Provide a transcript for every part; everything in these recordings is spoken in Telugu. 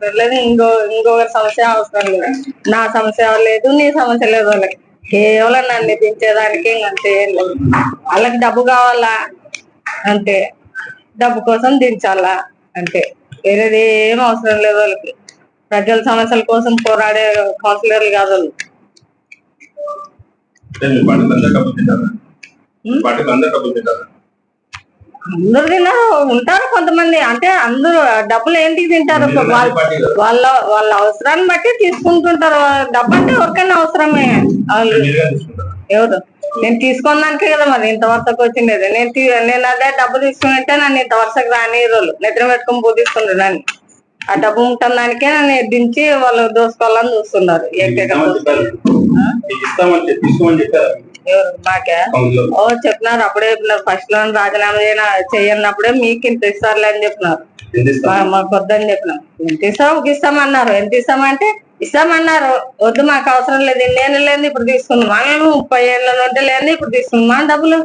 అవసరం లేదు ఇంకో ఇంకొకరి సమస్య అవసరం లేదు. నా సమస్య లేదు నీ సమస్య లేదు వాళ్ళకి. కేవలం నన్ను దించేదానికి అంతే లేదు. వాళ్ళకి డబ్బు కావాలా? అంతే డబ్బు కోసం దించాలా? అంతే వేరేది ఏం అవసరం లేదు వాళ్ళకి. ప్రజల సమస్యల కోసం పోరాడే కౌన్సిలర్లు కాదు వాళ్ళు. అంటే అందరు డబ్బులు తింటారా అందరు తిన్నారు ఉంటారు కొంతమంది. అంటే అందరూ డబ్బులు ఏంటికి తింటారు? వాళ్ళ? వాళ్ళ అవసరాన్ని బట్టి తీసుకుంటుంటారు. డబ్బు అంటే ఎవరికైనా అవసరమే ఎవరు? నేను తీసుకున్నానికే కదా మరి. ఇంత వరుసకు వచ్చిండేది. నేను నేను అదే డబ్బు తీసుకున్నట్టే నన్ను ఇంత వరుసకు రాని రోజులు నిద్ర పెట్టుకుని పోతీస్తుండ్రు నన్ను. ఆ డబ్బు ఉంటుంది దానికే నన్ను దించి వాళ్ళు దోసుకోవాలని చూస్తున్నారు. ఏకైక మీకు. ఎవరు ఓ చెప్పినారు అప్పుడే చెప్పినారు ఫస్ట్లో రాజీనామా చేయన చేయనప్పుడే మీకు ఇంత ఇస్తారులే అని చెప్పినారు. మాకు వద్దని చెప్పినాం ఎంత ఇస్తాం ఒక ఇస్తామన్నారు. ఎంత ఇస్తామంటే ఇస్తామన్నారు. వద్దు మాకు అవసరం లేదు. నేను లేదు ఇప్పుడు తీసుకుందాం. మనం ముప్పై ఏళ్ళ నుండి లేదు ఇప్పుడు తీసుకుందాం. డబ్బులు.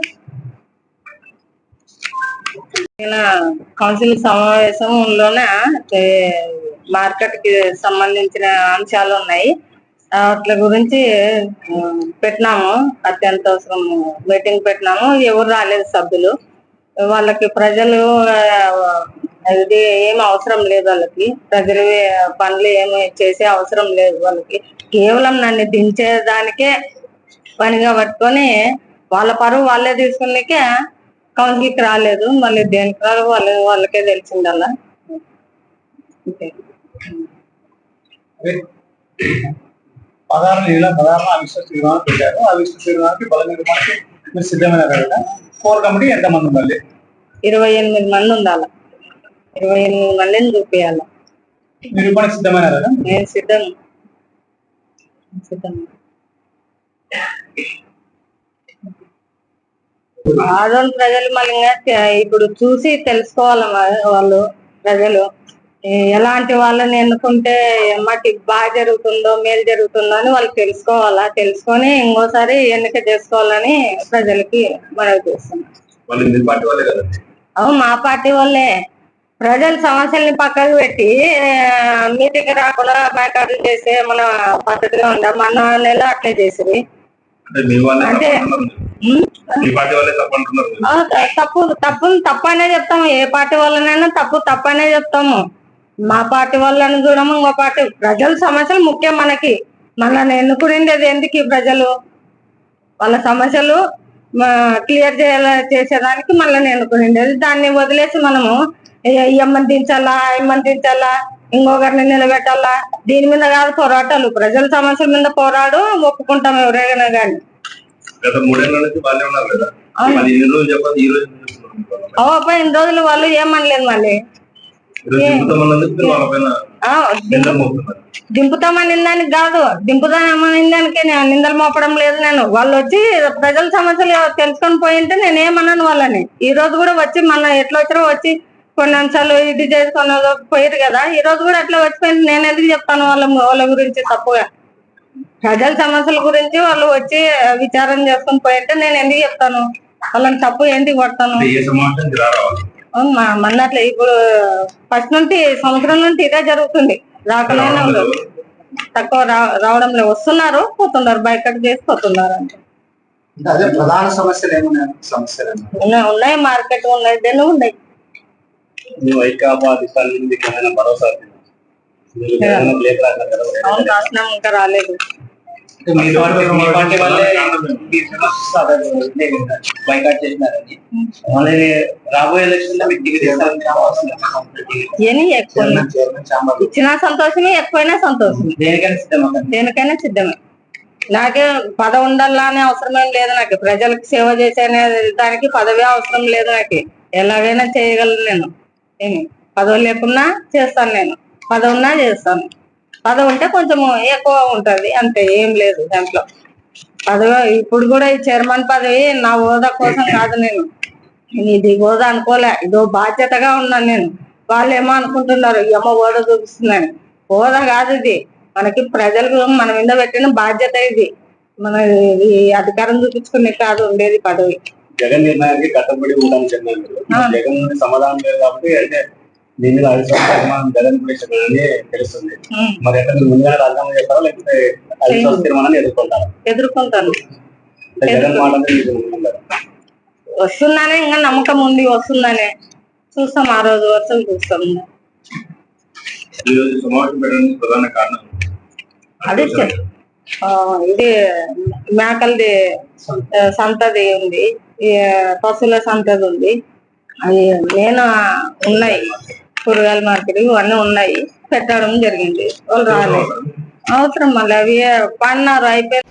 కౌన్సిల్ సమావేశంలోనే మార్కెట్కి సంబంధించిన అంశాలు ఉన్నాయి. అట్లా గురించి పెట్టినాము. అత్యంత అవసరం మీటింగ్ పెట్టినాము. ఎవరు రాలేదు సభ్యులు. వాళ్ళకి ప్రజలు ఇది ఏం అవసరం లేదు వాళ్ళకి. ప్రజలు పనులు ఏమి చేసే అవసరం లేదు వాళ్ళకి. కేవలం నన్ను దించేదానికే పనిగా పట్టుకొని వాళ్ళ పరువు వాళ్ళే తీసుకునేకే కౌన్సిల్కి రాలేదు. మళ్ళీ దేనికి రాదు వాళ్ళ వాళ్ళకే తెలిసిందల్లా పదహారు నెలల పదహారు అవిశ్వాస తీర్మానం పెట్టారు. అవిశ్వాస తీర్మానానికి బల నిర్మాణానికి మీరు సిద్ధమైన కదా కోర్ కమిటీ ఎంతమంది ఉండాలి? ఇరవై ఎనిమిది మంది ఉండాలి. ఇరవై ఎనిమిది మందిని చూపించాలి నిరూపణకు సిద్ధమైన కదా నేను సిద్ధం. సిద్ధం. ఆదోని ప్రజలు మళ్ళీ ఇప్పుడు చూసి తెలుసుకోవాలి వాళ్ళు ప్రజలు. ఎలాంటి వాళ్ళని ఎన్నుకుంటే మాకు బాగా జరుగుతుందో మేలు జరుగుతుందో అని వాళ్ళు తెలుసుకోవాలా? తెలుసుకొని ఇంకోసారి ఎన్నిక చేసుకోవాలని ప్రజలకి మనవి చేస్తున్నాం. వాళ్ళు మీ వాళ్ళే అవును మా పార్టీ వాళ్ళే. ప్రజల సమస్యల్ని పక్కకు పెట్టి ఆ, మీటింగ్ రాకుండా బయటలు చేసే మన పద్ధతిగా ఉందా మన నెల అట్లే చేసింది అంటే మీ వాళ్ళే మీ వాళ్ళే తప్పు తప్పు తప్పనే చెప్తాము. ఏ పార్టీ వాళ్ళనైనా తప్పు తప్పనే చెప్తాము. మా పార్టీ వాళ్ళని చూడము ఇంకో పార్టీ. ప్రజల సమస్యలు ముఖ్యం మనకి. మనల్ని ఎన్నుకునేది ఎందుకు ప్రజలు? వాళ్ళ సమస్యలు క్లియర్ చేయాల చేసేదానికి మనల్ని ఎన్నుకునేది దాన్ని వదిలేసి మనము ఎమ్మని దించాలా ఎమ్మని దించాలా ఇంకొకరిని నిలబెట్టాలా? దీని మీద కాదు పోరాటాలు. ప్రజల సమస్యల మీద పోరాడు ఒప్పుకుంటాం ఎవరైనా కానీ ఇన్ని రోజులు వాళ్ళు ఏమనలేదు మళ్ళీ. దింపుతామని దానికి కాదు. దింపుతామని దానికి నిందలు మోపడం లేదు నేను. వాళ్ళు వచ్చి ప్రజల సమస్యలు తెలుసుకొని పోయింటే నేను ఏమన్నాను వాళ్ళని. ఈ రోజు కూడా వచ్చి మన ఎట్లా వచ్చారో వచ్చి కొన్ని అంశాలు ఇది చేసుకొని పోయారు కదా. ఈ రోజు కూడా అట్లా వచ్చిపోయింది. నేను ఎందుకు చెప్తాను వాళ్ళ వాళ్ళ గురించి తప్పుగా? ప్రజల సమస్యల గురించి వాళ్ళు వచ్చి విచారం చేసుకొని పోయింటే నేను ఎందుకు చెప్తాను? వాళ్ళని తప్పు ఎందుకు పడతాను మన్నట్లే ఇప్పుడు ఫస్ట్ నుండి సంవత్సరం నుండి ఇదే జరుగుతుంది. రాకలేనే తక్కువ రావడం లేదు వస్తున్నారు పోతున్నారు బయటకు చేసి పోతున్నారు అంటే ప్రధాన సమస్యలు ఏమున్నాయి? ఉన్నాయి మార్కెట్ ఉన్నాయి దేని ఉన్నాయి? నువ్వు భరోసా? అవును ఇంకా రాలేదు. బైకాట్ చేసినారని. రాబోయే ఎలక్షన్లో మీకు టికెట్ చాంబర్ ఇచ్చినా సంతోషమే ఎక్కువైనా సంతోషమే. దేనికైనా సిద్ధమా? దేనికైనా సిద్ధమే. నాకే పదవి ఉండాలా అనే అవసరం ఏం లేదు నాకు. ప్రజలకు సేవ చేసే అనే దానికి పదవి అవసరం లేదు నాకు. ఎలాగైనా చేయగలను నేను. ఏమి? పదవి లేకున్నా చేస్తాను నేను. పదవి ఉన్నా చేస్తాను. పదవి ఉంటే కొంచెం ఎక్కువ ఉంటది. అంతే ఏం లేదు దాంట్లో. పదవి ఇప్పుడు కూడా ఈ చైర్మన్ పదవి నా హోదా కోసం కాదు నేను. ఇది హోదా అనుకోలే ఇదో బాధ్యతగా ఉన్నాను నేను. వాళ్ళు ఏమో అనుకుంటున్నారు అమ్మ హోదా చూపిస్తుందని. హోదా కాదు ఇది. మనకి ప్రజలకు మన మీద పెట్టిన బాధ్యత ఇది. మన ఈ అధికారం చూపించుకునే కాదు ఉండేది పదవి. జగన్ నిర్ణయానికి కట్టుబడి ఆ. జగన్ సమాధానం లేదు కాబట్టి అయితే దీని మీద అవిశ్వాసం మనం జగన్ అని తెలుస్తుంది. మరి ఎక్కడ మీరు ముందుగా రాజీనామా చేస్తారా లేకపోతే అవిశ్వాస తీర్మానాన్ని ఎదుర్కొంటారా ఎదుర్కొంటాను. జగన్ మాట మీద? వస్తుందనే ఇంకా నమ్మకం ఉంది వస్తుందనే. చూస్తాం ఆ రోజు వరకు చూస్తాం ఈ రోజు సమావేశం పెట్టడానికి ప్రధాన కారణం. అదే ఆ, ఇది మేకలది ఆ, సంతది ఉంది. ఈ పశువుల సంతది ఉంది. అవి నేను ఉన్నాయి. కూరగాయల మార్కెట్ ఇవన్నీ ఉన్నాయి పెట్టడం జరిగింది వాళ్ళు రాలేదు అవసరం మళ్ళీ అవి పన్నారు అయిపోయి